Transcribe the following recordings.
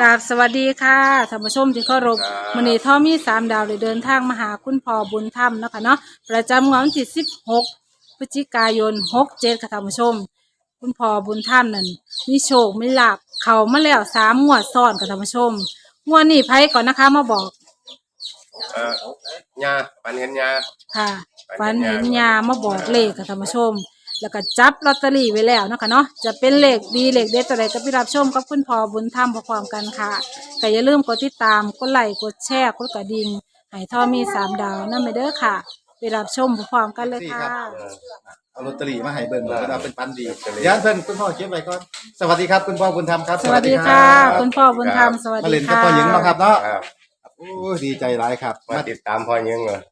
กราบสวัสดีค่ะท่านผู้ชมที่เคารพครับ มื้อนี้ท่อมีสามดาวได้เดินทางมาหาคุณพ่อบุญธรรมเนาะคะเนาะประจำงวดวันที่สิบหกพฤศจิกายนหกเจ็ดค่ะท่านผู้ชม คุณพ่อบุญธรรมนั่นมีโชคมีลาบเขามาแล้วสามงวดซ้อนค่ะท่านผู้ชมงวดนี้ไพ่ก่อนนะคะมาบอกเอ่อยาปันเห็นยาค่ะฝัฝันนเห็เห็นนยายามาบอกเลขค่ะท่านผู้ชม แล้วก็จับลอตเตอรี่ไว้แล้วเนาะคะเนาะจะเป็นเลขดีเลขเด็ดตัวใดก็ไปรับชมกับคุณพ่อบุญธรรมพร้อมๆกันค่ะแต่อย่าลืมกดติดตามกดไลค์กดแชร์กดกระดิ่งให้ทอมีสามดาวนั่นไปเด้อค่ะ ไปรับชมพร้อมๆกันเลยค่ะ เออเอาลอตเตอรี่มาให้เบิ่งเออแล้วเอาเป็นปันดีลอตเตอรี่ย้านเพิ่นคุณพ่อเก็บไว้ก่อน สวัสดีครับคุณพ่อบุญธรรมครับสวัสดีค่ะคุณพ่อบุญธรรมสวัสมาดีเล่นกับค่ะ พ่อหญิงเนาะครับเนาะครับโอ้ดีใจหลายครับมามาติดตามพ่อยังเหรอครับ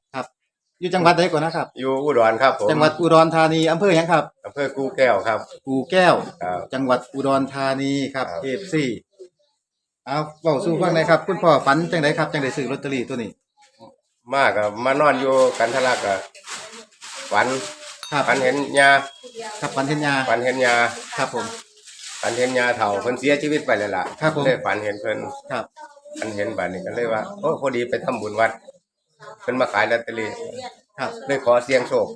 อยู่จังหวัดใดก่อนนะครับ อยู่อุดรครับผมจังหวัดอุดรธานีอำเภอหยังครับอำเภอกูแก้วครับ กูแก้ว ครับ จังหวัดอุดรธานีครับครับ เอฟซีเอาเว้าสู่ฟังหน่อยครับ คุณพ่อฝันจังไดครับจังไดซื้อลอตเตอรี่ตัวนี้มากกับมานอนอยู่กันทะลักกับฝันครับฝันเห็นยาครับฝันเห็นยาฝันเห็นยาครับผม ฝันเห็นยาเฒ่าเพิ่นเสียชีวิตไปแล้วล่ะครับผม เลยฝันเห็นเพิ่นครับ ฝันเห็นบัดนี้ก็เลยว่าโอ้พอดีไปทำบุญวัดเพิ่นมาขายลอตเตอรี่ ครับเลยขอเสียงโชค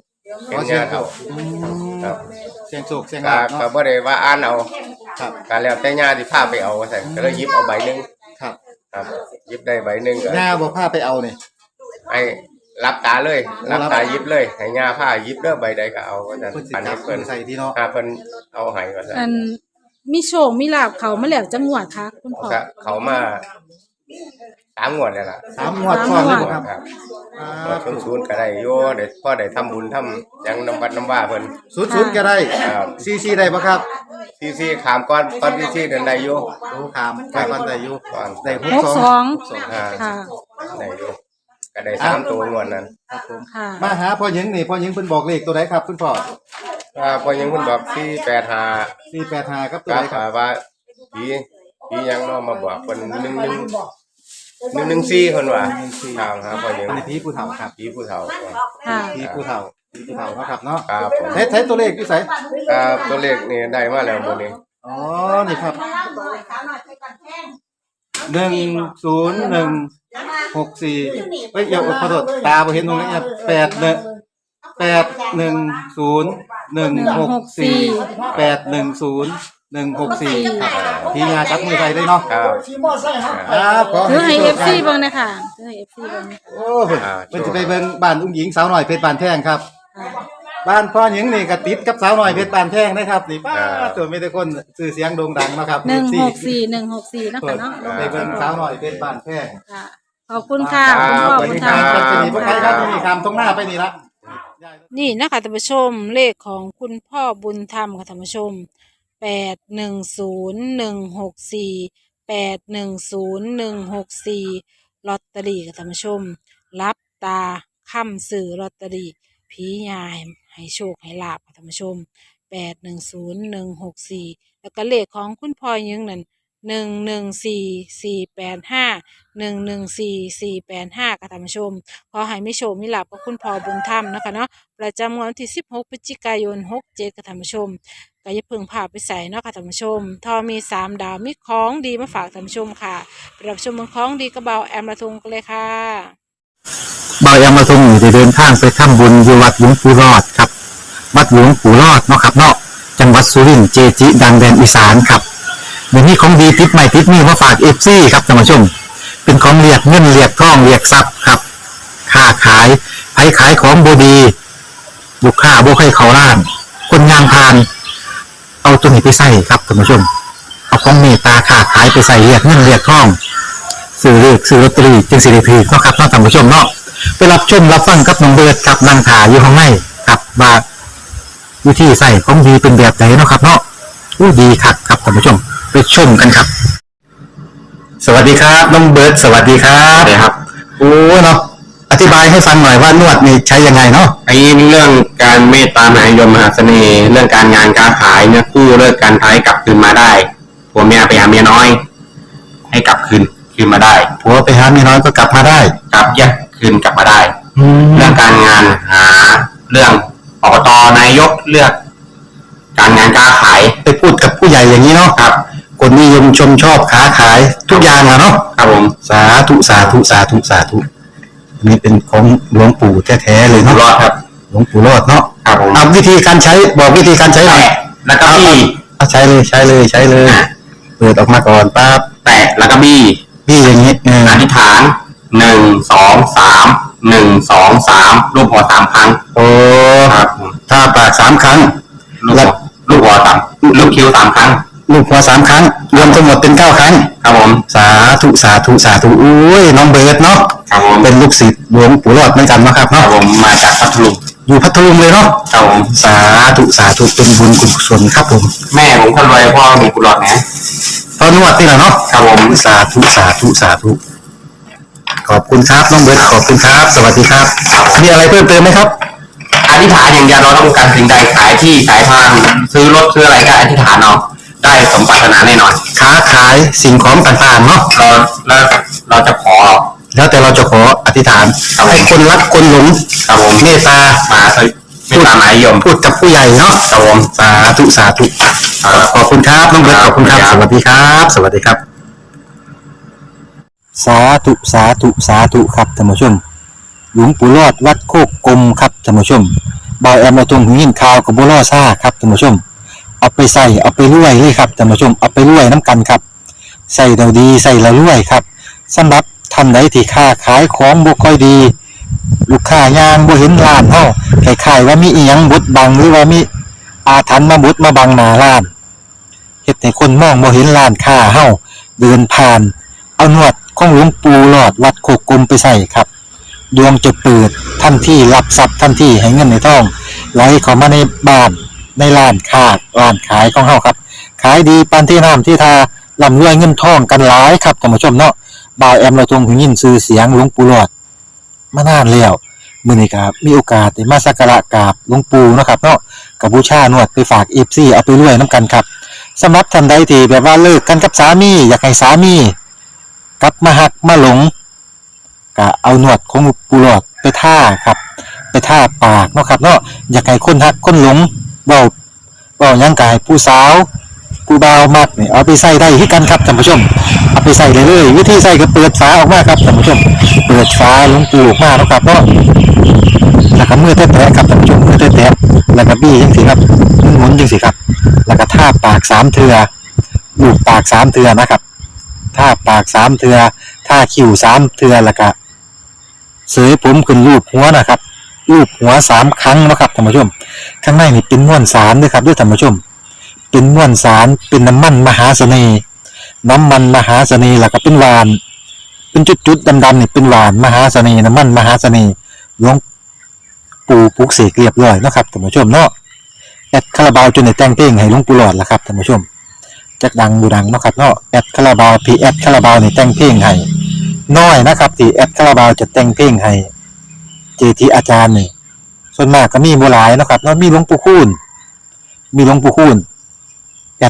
ขเห็อนเสียยางโชเฒ่าคอืมครับเสียงโชคเสียงก็ลาบก็เนาะบ่ได้ว่าอ่านเอาครับก็แล้วแต่ญาติพาไปเอาว่าซั่นก็เลยหยิบเอาใบหนึงครับครับหยิบได้ใบหนึงก็ย่าบ่พาไปเอานี่ให้รับตาเลยโอ้รับรับตาหยิบเลยให้ญาผ้าหยิบเด้อใบใดก็เอาว่าซั่นเพิ่นสิปันจัให้บเพิ่นใส่ที่เนาะถ้าเพิ่นเอาให้ว่าซั่นอันมีโชคมีลาบเขามาแล้วจังหวัดค่ะคุณพ่อก็เขามา สามงวดแล้วล่ะสามงวดซ้อนเลยบ่สามงวดครับครับอ่างวดศูนย์ๆก็ได้โยได้พ่อได้ทำบุญทำหยังนำวัดนำว่าเพิ่น ศูนย์ศูนย์ก็ได้ครับ ซีซีได้ปะครับซีซีขามก้อนก้อนซีซีเดินได้อยู่โอ้ขามไปก่อนได้อยู่ก่อนได้หกสองอ่าค่ะ ได้อยู่ก็ได้สามตัวงวดนั้นครับผมค่ะ มาหาพ่อหญิงนี่พ่อหญิงเพิ่นบอกเลขตัวไหนครับคุณพ่ออ่าพอยังเพิ่นบอกที่85สี่แปดห้าครับตัวก็ไหนครับ ว่าผีผียังเนาะมาบอกเพิ่นหนึ่งหนึ่ง หนึ่งหนึ่งสี่เพิ่นว่าครับครับพอยังอันนี้ผีผู้เฒ่าครับผีผู้เฒ่าค่ะผีผู้เฒ่าผีผู้เฒ่าเนาะครับเนาะครับผมใช้ใช้ตัวเลขอยู่ไสครับตัวเลขนี่ได้มาแล้วมื้อนี้อ๋อนี่ครับหนึ่งศูนย์หนึ่งหกสี่เอ้ยอย่าขอโทษตาบ่เห็นตรงนี้ครับแปดหนึ่งแปดหนึ่งศูนย์หนึ่งหกสี่แปดหนึ่งศูนย์ หนึ่งหกสี่ครับทีงานจับมือใส่ได้เนาะครับครับขอถือให้โชเอคฟดีซีเบิ่งนะคะถือให้เอฟซีเบิ่งโอ้เพิ่นเพิ่นจะไปเบิ่งบ้านอุ้งหญิงสาวหน่อยเพชรบานแท่งครับ บ้านพ่อหญิงนี่ก็ติดกับสาวหน่อยเพชรบานแท่งนะครับนี่ป้าตัวมีแต่คนสื่อเสียงโด่งดังนะครับหนึ่งหกสี่หนึ่งหกสี่นะคะเนาะไปเบิ่งสาวหน่อยเพชรบานแท่งค่ะขอบคุณค่ะคุณพ่อบุญธรรมครับจะมีพวกใครครับที่มีคำตรงหน้าไปนี่ละนี่นะคะท่านผู้ชมเลขของคุณพ่อบุญธรรมค่ะท่านผู้ชม แปดหนึ่งศูนย์หนึ่งหกสี่แปดหนึ่งศูนย์หนึ่งหกสี่ลอตเตอรี่ค่ะท่านผู้ชม รับตาค่ำสื่อลอตเตอรี่ผียายให้โชคให้ลาบค่ะท่านผู้ชมแปดหนึ่งศูนย์หนึ่งหกสี่แล้วก็เลขของคุณพ่อยังนั่นหนึ่งหนึ่งสี่สี่แปดห้าหนึ่งหนึ่งสี่สี่แปดห้าค่ะท่านผู้ชม ขอให้ไม่โชคมิลาบกับคุณพ่อบุญธรรมนะคะเนาะประจำงวดวันที่16พฤศจิกายน67กับท่านผู้ชม ก็อย่าเพึ่งพาไปใส่เนาะค่ะท่านผู้ชม ทอมี3ดาวมีของดีมาฝากท่านผู้ชมค่ะไปรับชมเมืองของดีกระเบาแอมระทุงกันเลยค่ะเบายามาทรงอยู่เดินทางไปทำบุญอยู่วัดหลวงปู่รอดครับ วัดหลวงปู่รอดเนาะครับเนาะจังหวัดสุรินทร์เจจิ ดังแดนอีสานครับเดี๋ยวนี้ของดีติดใหม่ติดนี่มาฝากเอฟซีครับท่านผู้ชม เป็นของเรียกเงินเรียกทองเรียกทรัพย์ครับค้าขายไผขายของบดีลูกค้าบุคให้เขาล้าน คนงานพาน เอาตัวนี้ไปใส่ครับท่านผู้ชม เอาของเมตตาค้าขายไปใส่เรียกเงินเรียกทองซื้อเลขซื้อลอตเตอรี่จึงสิริพีเนาะครับเนาะท่านผู้ชมเนาะไปรับชมรับฟังกับน้องเบิร์ดกับนางถาอยู่ข้างในกับว่าวิธีใส่ของดีเป็นแบบไหนเนาะครับเนาะอู้ดีคักครับท่านผู้ชม ไปชมกันครับ สวัสดีครับน้องเบิร์ดสวัสดีครับสวัสดีครับโอ้เนาะอธิบายให้ฟังหน่อยว่านวดนี่ใช้ยังไงเนาะ ไอ้เรื่องการเมตตามหานิยมมหาเสน่ห์ เรื่องการงานการขายเนี่ยกู้เลิกการท้ายกลับคืนมาได้ผัวเมียไปหาเมียน้อย ให้กลับคืนคืนมาได้ผัวไปหาเมียน้อยก็กลับมาได้กลับแยกคืนกลับมาได้แล้เรื่วองการงานหาเรื่องอบตนายกเลือก การงานการขายไปพูดกับผู้ใหญ่อย่างนี้เนาะครับคนคนนิยมชมชอบค้าขายทุกอย่างอะเนาะครับผมสาธุสาธุสาธุสาธุอันนี้เป็นของหลวงปู่แท้ๆเลยอยู่เนาะรอดครับ หลวงปู่รอดเนาะครับผมเอาวิธีการใช้บอกวิธีการใช้หน่อยแตะแล้วก็บี้เอาใช้เลยใช้เลยใช้เลย เปิดออกมาก่อนปั๊บแตะแล้วก็บี้พี่อย่างนี้เอออธิษฐานหนึ่งสองสามหนึ่งสองสามรูปหัวสามครั้งโอ้ครับผมถ้าปากสามครั้ง ลูกหัวลูกหัวสามลูกคิ้วสามครั้งลูกหัวสามครั้ง รวมทั้งหมดเป็นเก้าครั้ง ครับผมสาธุสาธุสาธุอุ้ยน้องเบิร์ดเนาะครับผมเป็นลูกศิษย์หลวงปู่รอดเหมือนกันเนาะครับครับเนาะผมมาจากพัทลุง อยู่พัทลุงเลยเนาะครับผมสาธุสาธุเป็นบุญกุศลครับผมแม่ผมคนรวยพ่อมีกุหลาบนะตอนนวดนี่แหละเนาะครับผมสาธุสาธุสาธุขอบคุณครับน้องเบิร์ดขอบคุณครับ สวัสดีครับ มีอะไรเพิ่มเติมไหมครับ อธิษฐานอย่างเดียวเราต้องการสิ่งใดขายที่ขายทางซื้อรถซื้ออะไรก็อธิษฐานเอาได้สมปรารถนาแน่นอนค้าขายสิ่งของต่างๆเนาะเราแล้วเราจะขอ แล้วแต่เราจะขออธิษฐานให้คนรักคนหลงครับผมเมตตามาสวิไม่ตามหมายยมพูดกับผู้ใหญ่เนาะครับผมสาธุสาธุขอบคุณครับน้องเบิร์ตขอบคุณครับ สวัสดีครับ สวัสดีครับ สาธุสาธุสาธุครับท่านผู้ชม หลวงปู่รอดวัดโคกกลมครับท่านผู้ชมบอยแอมมาตรงหูยินข่าวกับบัวล่อซ่าครับท่านผู้ชม เอาไปใส่เอาไปรวยเลยครับท่านผู้ชมเอาไปรวยน้ำกันครับใส่เราดีใส่เรารวยครับสำหรับ ท่านใดที่ค้าขายของบ่ค่อยดี ลูกค้ายางบ่เห็นร้านเฮาคล้ายๆว่ามีอีหยังบดบังหรือว่ามีอาถรรพ์มาบดมาบังหน้าร้านเฮ็ดให้คนมองบ่เห็นร้านค้าเฮาเดินผ่าน เอาหนวดของหลวงปู่หลอดวัดโคกกลมไปใส่ครับ ดวงจะเปิดทันที่รับทรัพย์ทันที่ให้เงินในท้องไหลเข้ามาในบ้านในร้านค้าร้านขายของเฮาครับ ขายดีปานที่น้ำที่ทาร่ำรวยเงินทองกันหลายครับท่านผู้ชมเนาะ บ่าวแอมเราทรงหูยินชื่อเสียงหลวงปู่หลอดมานานแล้วมื้อนี้ครับมีโอกาสได้มาสักการะกราบหลวงปู่เนาะครับเนาะกับบูชาหนวดไปฝาก FC เอาไปรวยน้ำกันครับสำหรับท่านใดที่แบบว่าเลิกกันกับสามี อยากให้สามี กลับมาหักมาหลงก็เอาหนวดของปูหลอดไปท่าครับ ไปท่าปากเนาะครับเนาะอยากให้คนหักคนหลงเบาเบายังกายผู้สาว ผู้บ่าวมักนี่เอาไปใส่ได้ที่กันครับท่านผู้ชม เอาไปใส่เลยเลยวิธีใส่ก็เปิดฝาออกมาครับท่านผู้ชม เปิดฝาลงปูออกมาเนาะครับเนาะแล้วก็มือแตะๆครับท่านผู้ชมมือแตะๆแล้วก็บี้จังสิครับหมุนๆจังสิครับ แล้วก็ท่าปากสามเทือลูบปากสามเทือนะครับท่าปากสามเทือท่าคิ้วสามเทือแล้วก็เสยผมขึ้นรูปหัวนะครับรูปหัวสามครั้งนะครับท่านผู้ชม ข้างในนี่เป็นม้วนสารด้วยครับด้วยท่านผู้ชม เป็นมวนสาร เป็นน้ำมันมหาเสน่ห์ น้ำมันมหาเสน่ห์ล้วก็เป็นหวาน เป็นจุดๆดำๆนี่เป็นหวานมหาเสน่ห์น้ำมันมหาเสน่ห์หลวงปู่ปลุกเสกเรียบร้อยนะครับท่านผู้ชมเนาะแอดคาราบาวจนในแต่งเพลงให้หลวงปู่หลอดละครับท่านผู้ชมจักดังบูดังนาะครับเนาะแอดคาราบาวพีแอดคาราบาวนี่แต่งเพลงให้น้อยนะครับที่แอดคาราบาวจะแต่งเพลงให้เจทีอาจารย์นี่ส่วนมากก็มีบ่หลายนะครับเนาะมีหลวงปู่คูณมีหลวงปู่คูณ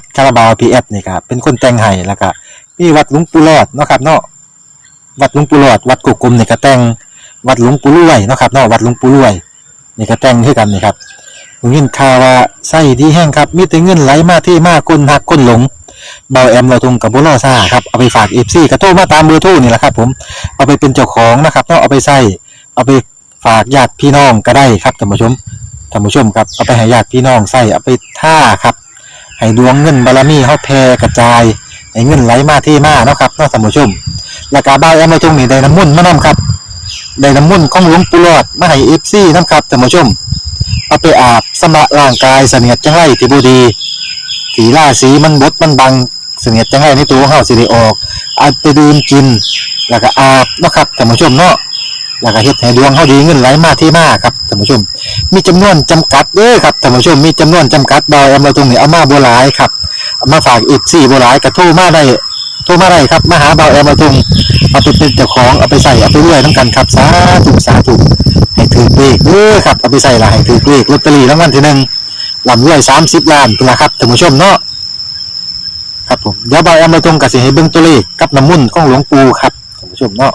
ดคาราบาวพีแอดนี่ครับเป็นคนแต่งให้แล้วก็มีวัดหลวงปู่รอดเนาะครับเนาะวัดหลวงปู่รอด วัดกุกกลมนี่ก็แต่งวัดหลวงปู่รวยเนาะครับเนาะวัดหลวงปู่รวยนี่ก็แต่งให้กันนี่ครับผมยินข่าว่าไส้ดีแห้งครับ มีแต่เงินไหลมาที่มากคนหักคนหลงเบาแอมเราทงกับบุรอซ่าครับเอาไปฝากเอฟซีกระโทรมาตามเบอร์โทรนี่แหละครับ ผมเอาไปเป็นเจ้าของนะครับต้องเอาไปใส่เอาไปฝากญาติพี่น้องก็ได้ครับท่านผู้ชมท่านผู้ชมครับเอาไปให้ญาติพี่น้องใส่เอาไปท่าครับ ให้ดวงเงินบารมีเขาแผ่กระจายให้เงินไหลมาที่มาเนาะครับเนาะท่านผู้ชมแล้วก็เบาแอมเราทงนี่ได้น้ำมุ่นมานํครับได้น้ำมุ่นของหลวงปู่หลอดมาให้เอฟซีนํครับท่านผู้ชมเอาไปอาบสำระร่างกายเสนียดจังไรที่บูดีสีล่าสีมันบดมันบังเสนียดจังไรในตัวของเฮาสิได้ออกเอาไปดื่มกินแล้วก็อาบเนาะครับท่านผู้ชมเนาะ แล้วก็เฮ็ดให้ดวงเฮาดีเงินไหลมาที่มาครับท่านผู้ชม มีจำนวนจำกัดเด้อครับท่านผู้ชมมีจำนวนจำกัดดอยเอามาตรงนี้เอามาบ่หลายครับเอามาฝากอีก4บ่หลายก็โทรมาได้โทรมาได้ครับมาหาเบาแอมมาตรงเอาไปเป็นเจ้าของเอาไปใส่เอาไปรวยนํกันครับสาธุสาธุให้ถือเลขเด้อครับเอาไปใส่ละให้ถือเลขลอตเตอรี่รางวัลที่หนึ่งลำรวยสามสิบล้านเป็นละครับท่านผู้ชมเนาะครับผมเดี๋ยวบายเอามาตรงกับสิให้เบิ่งตัวเลขกับน้ำมุ่นของหลวงปู่ครับท่านผู้ชมเนาะ